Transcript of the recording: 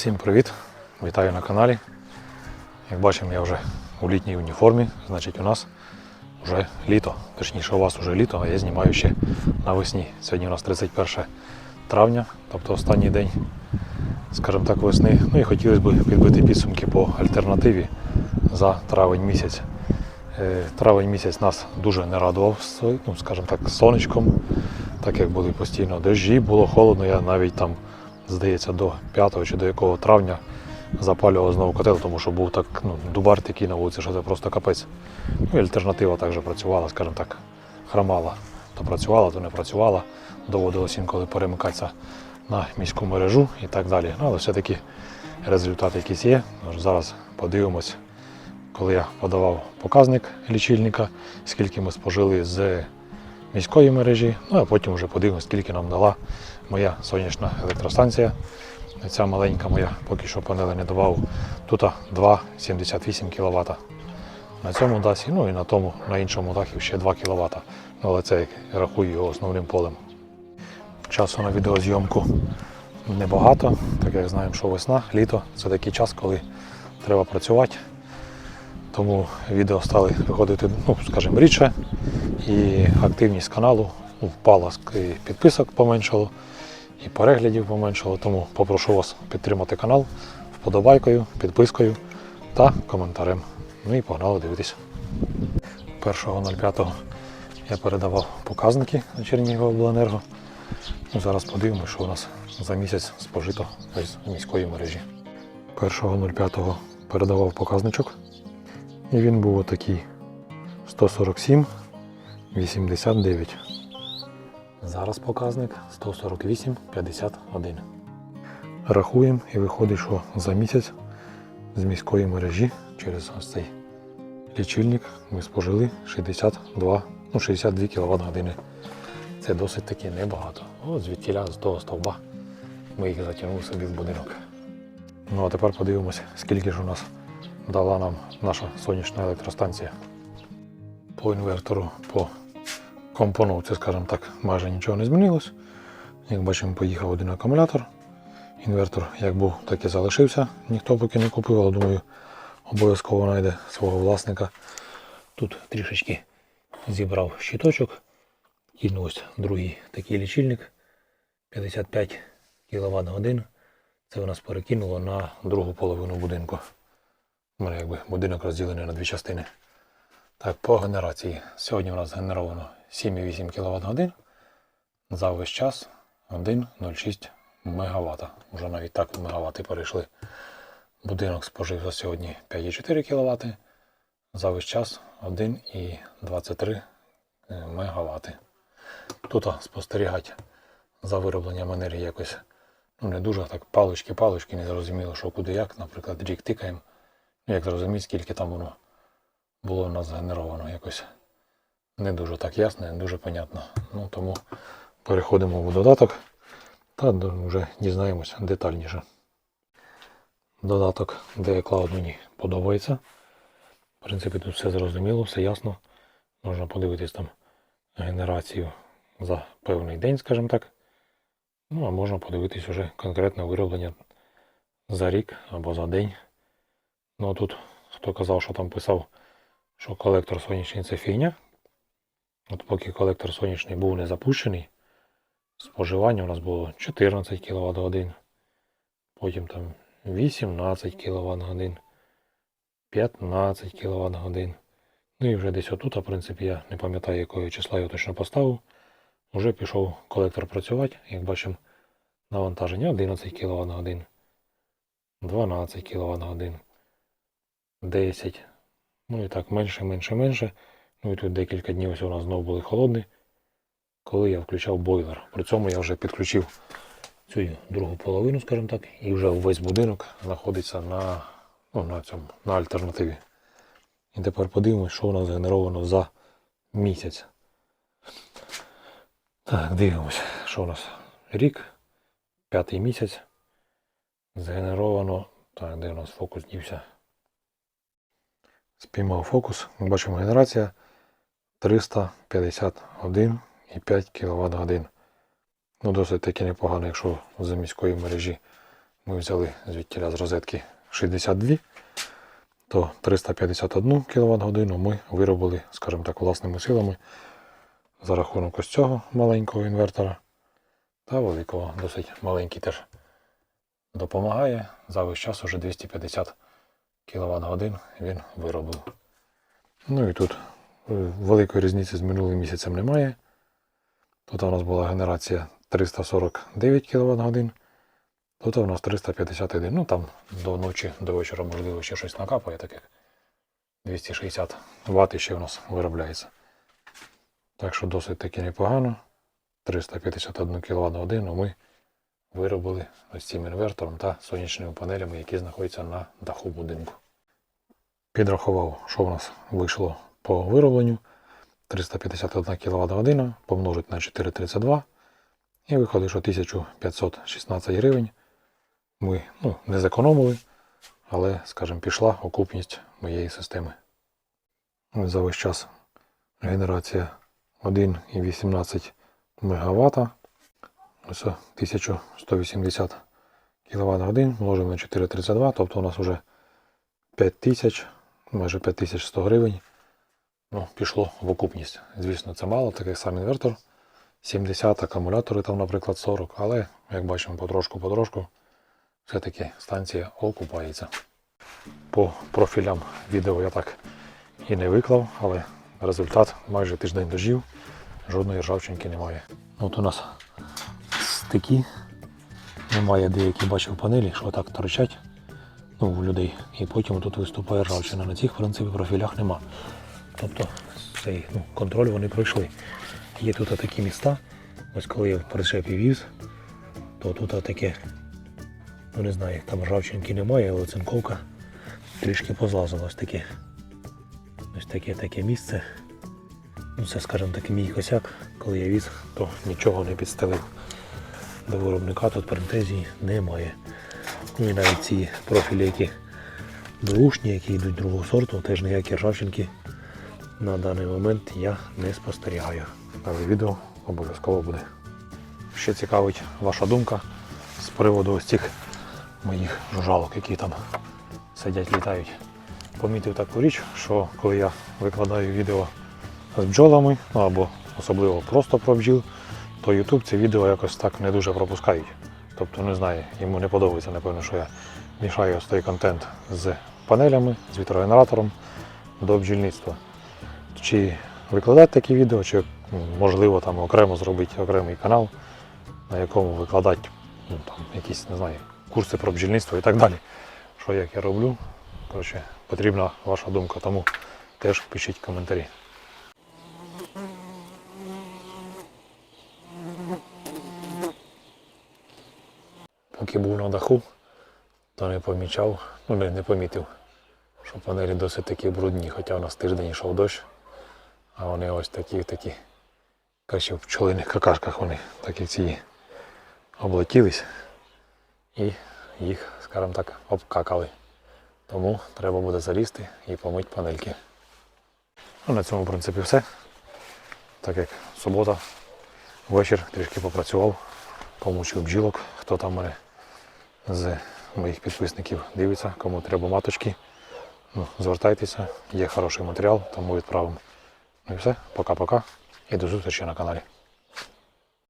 Всім привіт! Вітаю на каналі. Як бачимо, я вже у літній уніформі, значить у нас вже літо. Точніше, у вас вже літо, а я знімаю ще навесні. Сьогодні у нас 31 травня, тобто останній день, скажімо так, весни. Ну і хотілося б підбити підсумки по альтернативі за травень місяць. Е, Травень місяць нас дуже не радував, ну, скажімо так, сонечком, так як були постійно дощі, було холодно, я навіть там, здається, до 5 чи до якого травня запалював знову котел, тому що був так ну, дубар такий на вулиці, що це просто капець. Ну і альтернатива також працювала, скажімо так, хромала. То працювала, то не працювала. Доводилось інколи перемикатися на міську мережу і так далі. Ну, але все-таки результат якийсь є. Зараз подивимось, коли я подавав показник лічильника, скільки ми спожили з міської мережі, ну а потім вже подивимось, скільки нам дала моя сонячна електростанція. Ця маленька моя поки що панели не давав. Тут 2,78 кВт. На цьому дахі, ну і на тому, на іншому дахі ще 2 кВт. Ну, але це рахую його основним полем. Часу на відеозйомку небагато, так як знаємо, що весна, літо це такий час, коли треба працювати. Тому відео стали виходити, ну, скажімо, рідше. І активність каналу ну, впала, і підписок поменшало, і переглядів поменшало. Тому попрошу вас підтримати канал вподобайкою, підпискою та коментарем. Ну і погнали дивитися. 1.05 я передавав показники на Чернігівобленерго. Ну, зараз подивимося, що у нас за місяць спожито з міської мережі. 1.05 передавав показничок. І він був отакий 147, 89. Зараз показник 148, 51. Рахуємо і виходить, що за місяць з міської мережі через ось цей лічильник ми спожили 62, ну 62 кВт години. Це досить таки небагато. От звідтіля з того стовба ми їх затягнули собі в будинок. Ну а тепер подивимося, скільки ж у нас дала нам наша сонячна електростанція. По інвертору, по компоновці, скажімо так, майже нічого не змінилось. Як бачимо, поїхав один акумулятор. Інвертор як був, так і залишився. Ніхто поки не купив, але думаю, обов'язково знайде свого власника. Тут трішечки зібрав щиточок. І ось другий такий лічильник 55 кВт годин. Це у нас перекинуло на другу половину будинку. У мене якби будинок розділений на дві частини. Так, по генерації. Сьогодні у нас генеровано 7,8 кВт годин. За весь час 1,06 МВт. Уже навіть так в мегавати перейшли. Будинок спожив за сьогодні 5,4 кВт. За весь час 1,23 МВт. Тут спостерігати за виробленням енергії якось ну, не дуже так палички-палички, не зрозуміло, що куди як. Наприклад, рік тикаємо. Як зрозуміти, скільки там воно було в нас згенеровано якось не дуже так ясно, не дуже понятно. Ну, тому переходимо в додаток та вже дізнаємося детальніше. Додаток DCloud мені подобається. В принципі, тут все зрозуміло, все ясно. Можна подивитись там генерацію за певний день, скажімо так. Ну, а можна подивитись вже конкретне вироблення за рік або за день. Ну тут хто казав, що там писав, що колектор сонячний це фігня. От поки колектор сонячний був не запущений, споживання у нас було 14 кВт годин, потім там 18 кВт годин, 15 кВт годин. Ну і вже десь отут, а в принципі, я не пам'ятаю, якого числа я точно поставив. Вже пішов колектор працювати, як бачимо, навантаження 11 кВт годин, 12 кВт годин. 10. Ну і так менше, менше, менше. Ну і тут декілька днів ось у нас знову були холодні, коли я включав бойлер. При цьому я вже підключив цю другу половину, скажімо так, і вже весь будинок знаходиться на, ну, на цьому, на альтернативі. І тепер подивимось, що у нас генеровано за місяць. Так, дивимось, що у нас рік, п'ятий місяць. Згенеровано. Так, де у нас фокус дівся? Спіймав фокус. Ми бачимо генерація 351,5 кВт годин. Ну, досить таки непогано, якщо за міської мережі ми взяли звідтіля з розетки 62, то 351 кВт годину ми виробили, скажімо так, власними силами за рахунок ось цього маленького інвертора та великого, досить маленький теж допомагає. За весь час уже 250 кВт годин він виробив. Ну і тут е, великої різниці з минулим місяцем немає. Тут у нас була генерація 349 кВт годин. Тут у нас 351. Ну там до ночі, до вечора, можливо, ще щось накапає, так як 260 Вт ще у нас виробляється. Так що досить таки непогано. 351 кВт годину ми виробили ось цим інвертором та сонячними панелями, які знаходяться на даху будинку. Підрахував, що в нас вийшло по виробленню. 351 кВт година помножити на 4,32 і виходить, що 1516 гривень ми ну, не зекономили, але, скажімо, пішла окупність моєї системи. За весь час генерація 1,18 МВт. Ось 1180 кВт годин множимо на 4,32, тобто у нас вже 5000, майже 5100 гривень ну, пішло в окупність. Звісно, це мало, такий сам інвертор. 70 акумулятори там, наприклад, 40, але, як бачимо, потрошку-потрошку, все-таки станція окупається. По профілям відео я так і не виклав, але результат майже тиждень дожив, жодної ржавчинки немає. От у нас стики. Немає деякі бачив панелі, що так торчать ну, у людей. І потім тут виступає ржавчина. На цих в принципі профілях нема. Тобто цей ну, контроль вони пройшли. Є тут такі міста. Ось коли я в причепі віз, то тут таке, ну не знаю, там ржавчинки немає, але цинковка трішки позлазила. Ось таке. Ось таке таке місце. Ну це, скажімо так, мій косяк. Коли я віз, то нічого не підстелив. До виробника тут претензій немає. Ну і навіть ці профілі, які бушні, які йдуть другого сорту, теж ніякі ржавчинки на даний момент я не спостерігаю. Але відео обов'язково буде. Ще цікавить ваша думка з приводу ось цих моїх жужалок, які там сидять, літають. Помітив таку річ, що коли я викладаю відео з бджолами, ну або особливо просто про бджіл, то YouTube ці відео якось так не дуже пропускають. Тобто, не знаю, йому не подобається, напевно, що я мішаю ось той контент з панелями, з вітрогенератором до бджільництва. Чи викладати такі відео, чи можливо там окремо зробити окремий канал, на якому викладати ну, там, якісь, не знаю, курси про бджільництво і так далі. Що як я роблю. Коротше, потрібна ваша думка, тому теж пишіть коментарі. Поки був на даху, то не помічав, ну не, не помітив, що панелі досить такі брудні, хоча у нас тиждень йшов дощ, а вони ось такі такі, краще в пчолиних какашках вони такі ці облетілись і їх, скажімо так, обкакали. Тому треба буде залізти і помити панельки. Ну, на цьому, в принципі, все. Так як субота, вечір трішки попрацював, помучив бджілок, хто там мене з моїх підписників дивиться, кому треба маточки. Ну, звертайтеся, є хороший матеріал, тому відправимо. Ну і все, пока-пока і до зустрічі на каналі.